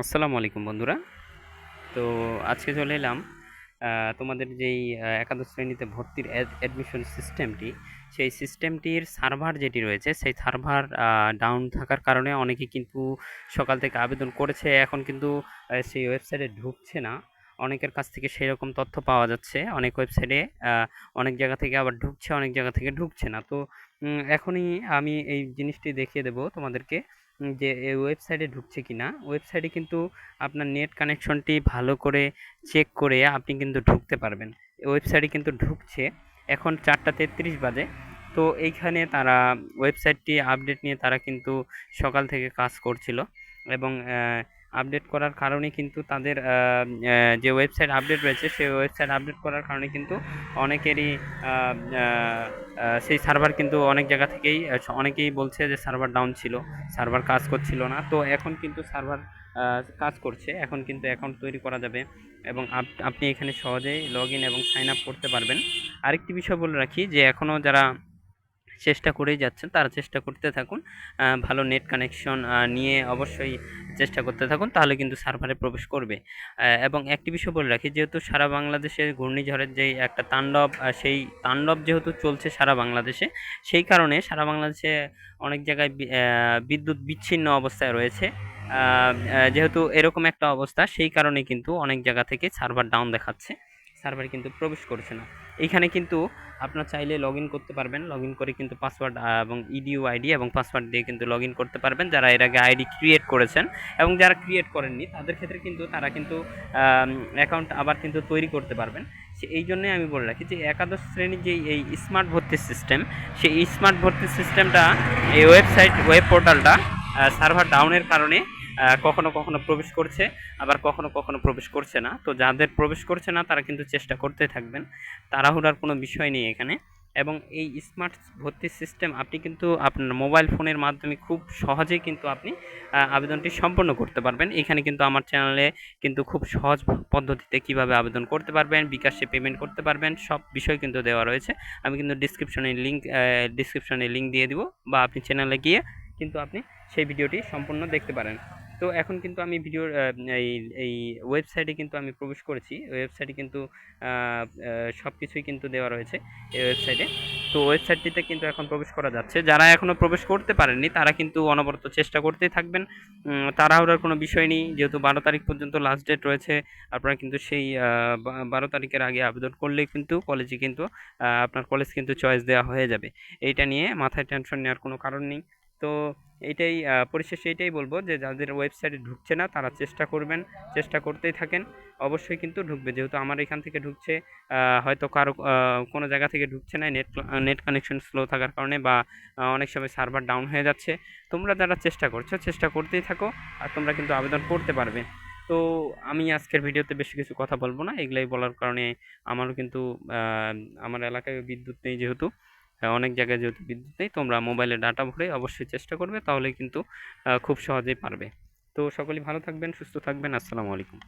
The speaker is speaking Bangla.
আসসালামু আলাইকুম বন্ধুরা। তো আজকে চলে এলাম তোমাদের যেই একাদশ শ্রেণীতে ভর্তির অ্যাডমিশন সিস্টেমটি সেই সিস্টেমটির সার্ভার যেটি রয়েছে, সেই সার্ভার ডাউন থাকার কারণে অনেকে কিন্তু সকাল থেকে আবেদন করেছে, এখন কিন্তু সেই ওয়েবসাইটে ঢুকছে না। অনেকের কাছ থেকে সেই রকম তথ্য পাওয়া যাচ্ছে, অনেক ওয়েবসাইটে অনেক জায়গা থেকে আবার ঢুকছে, অনেক জায়গা থেকে ঢুকছে না। তো এখনই আমি এই জিনিসটি দেখিয়ে দেবো তোমাদেরকে। যে এই ওয়েবসাইটে ঢুকছে কি না ওয়েবসাইটে কিন্তু আপনার নেট কানেকশনটি ভালো করে চেক করে আপনি কিন্তু ঢুকতে পারবেন। ওয়েবসাইটে কিন্তু ঢুকছে, এখন চারটা তেত্রিশ বাজে। তো এইখানে তারা ওয়েবসাইটটি আপডেট নিয়ে তারা কিন্তু সকাল থেকে কাজ করছিল এবং আপডেট করার কারণে কিন্তু তাদের যে ওয়েবসাইট আপডেট রয়েছে, সেই ওয়েবসাইট আপডেট করার কারণে কিন্তু অনেকেরই সেই সার্ভার কিন্তু অনেক জায়গা থেকেই অনেকেই বলছে যে সার্ভার ডাউন ছিল সার্ভার কাজ করছিল না। তো এখন কিন্তু সার্ভার কাজ করছে, এখন কিন্তু অ্যাকাউন্ট তৈরি করা যাবে এবং আপ- আপনি এখানে সহজেই লগ ইন এবং সাইন আপ করতে পারবেন। আরেকটি বিষয় বলে রাখি যে এখনও যারা চেষ্টা করেই যাচ্ছেন, তারা চেষ্টা করতে থাকুন। ভালো নেট কানেকশন নিয়ে অবশ্যই চেষ্টা করতে থাকুন, তাহলে কিন্তু সার্ভারে প্রবেশ করবে। এবং একটি বিষয় বলে রাখি, যেহেতু সারা বাংলাদেশে ঘূর্ণিঝড়ের যেই একটা তাণ্ডব সেই তাণ্ডব যেহেতু চলছে সারা বাংলাদেশে, সেই কারণে সারা বাংলাদেশে অনেক জায়গায় বিদ্যুৎ বিচ্ছিন্ন অবস্থায় রয়েছে। যেহেতু এরকম একটা অবস্থা, সেই কারণে কিন্তু অনেক জায়গা থেকে সার্ভার ডাউন দেখাচ্ছে। সার্ভার কিন্তু প্রবেশ করছে না। এইখানে কিন্তু আপনার চাইলে লগ করতে পারবেন। লগ করে কিন্তু পাসওয়ার্ড এবং ইডিউ আইডি এবং পাসওয়ার্ড দিয়ে কিন্তু লগ করতে পারবেন। যারা এর আগে আইডি ক্রিয়েট করেছেন এবং যারা ক্রিয়েট করেননি, তাদের ক্ষেত্রে কিন্তু তারা কিন্তু অ্যাকাউন্ট আবার কিন্তু তৈরি করতে পারবেন। সে, এই জন্যই আমি বলে রাখি যে একাদশ শ্রেণির যে এই স্মার্ট ভর্তির সিস্টেম, সেই স্মার্ট ভর্তির সিস্টেমটা এই ওয়েবসাইট, ওয়েব পোর্টালটা সার্ভার ডাউনের কারণে কখনো কখনো প্রবেশ করছে, আবার কখনো কখনো প্রবেশ করছে না। তো যাদের প্রবেশ করছে না, তারা কিন্তু চেষ্টা করতে থাকবেন। তাড়াহুড়ার কোনো বিষয় নেই এখানে। এবং এই স্মার্ট ভর্তির সিস্টেম আপনি কিন্তু আপনার মোবাইল ফোনের মাধ্যমে খুব সহজেই কিন্তু আপনি আবেদনটি সম্পন্ন করতে পারবেন। এখানে কিন্তু আমার চ্যানেলে কিন্তু খুব সহজ পদ্ধতিতে কীভাবে আবেদন করতে পারবেন, বিকাশে পেমেন্ট করতে পারবেন, সব বিষয় কিন্তু দেওয়া রয়েছে। আমি কিন্তু ডিসক্রিপশনে লিঙ্ক ডিসক্রিপশনে লিঙ্ক দিয়ে দিব, বা আপনি চ্যানেলে গিয়ে কিন্তু আপনি সেই ভিডিওটি সম্পূর্ণ দেখতে পারেন। তো এখন কিন্তু আমি ভিডিওর এই এই ওয়েবসাইটে কিন্তু আমি প্রবেশ করেছি। ওয়েবসাইটে কিন্তু সব কিছুই কিন্তু দেওয়া রয়েছে এই ওয়েবসাইটে তো ওয়েবসাইটটিতে কিন্তু এখন প্রবেশ করা যাচ্ছে। যারা এখনও প্রবেশ করতে পারেননি তারা কিন্তু অনবরত চেষ্টা করতেই থাকবেন। উম, তাড়াহুড়ার কোনো বিষয় নেই। যেহেতু বারো তারিখ পর্যন্ত লাস্ট ডেট রয়েছে আপনারা কিন্তু সেই বারো তারিখের আগে আবেদন করলেই কিন্তু কলেজে কিন্তু আপনার কলেজ কিন্তু চয়েস দেওয়া হয়ে যাবে। এইটা নিয়ে মাথায় টেনশন নেওয়ার কোনো কারণ নেই। তো এইটাই আহ, পরিশেষে এইটাই বলব যে যাদের ওয়েবসাইটে ঢুকছে না তারা চেষ্টা করবেন চেষ্টা করতেই থাকেন। অবশ্যই কিন্তু ঢুকবে যেহেতু আমার এখান থেকে ঢুকছে হয়তো কারও কোনো জায়গা থেকে ঢুকছে না নেট নেট কানেকশন স্লো থাকার কারণে বা অনেক সময় সার্ভার ডাউন হয়ে যাচ্ছে। তোমরা যারা চেষ্টা করছ চেষ্টা করতেই থাকো আর তোমরা কিন্তু আবেদন করতে পারবে। তো আমি আজকের ভিডিওতে বেশি কিছু কথা বলব না এগুলাই বলার কারণে আমারও কিন্তু আমার এলাকায় বিদ্যুৎ নেই যেহেতু। অনেক জায়গায় যেহেতু বিদ্যুৎ নেই, তোমরা মোবাইলে ডাটা ভরে অবশ্যই চেষ্টা করবে তাহলে কিন্তু খুব সহজেই পারবে। তো সকলেই ভালো থাকবেন, সুস্থ থাকবেন, আসসালামু আলাইকুম।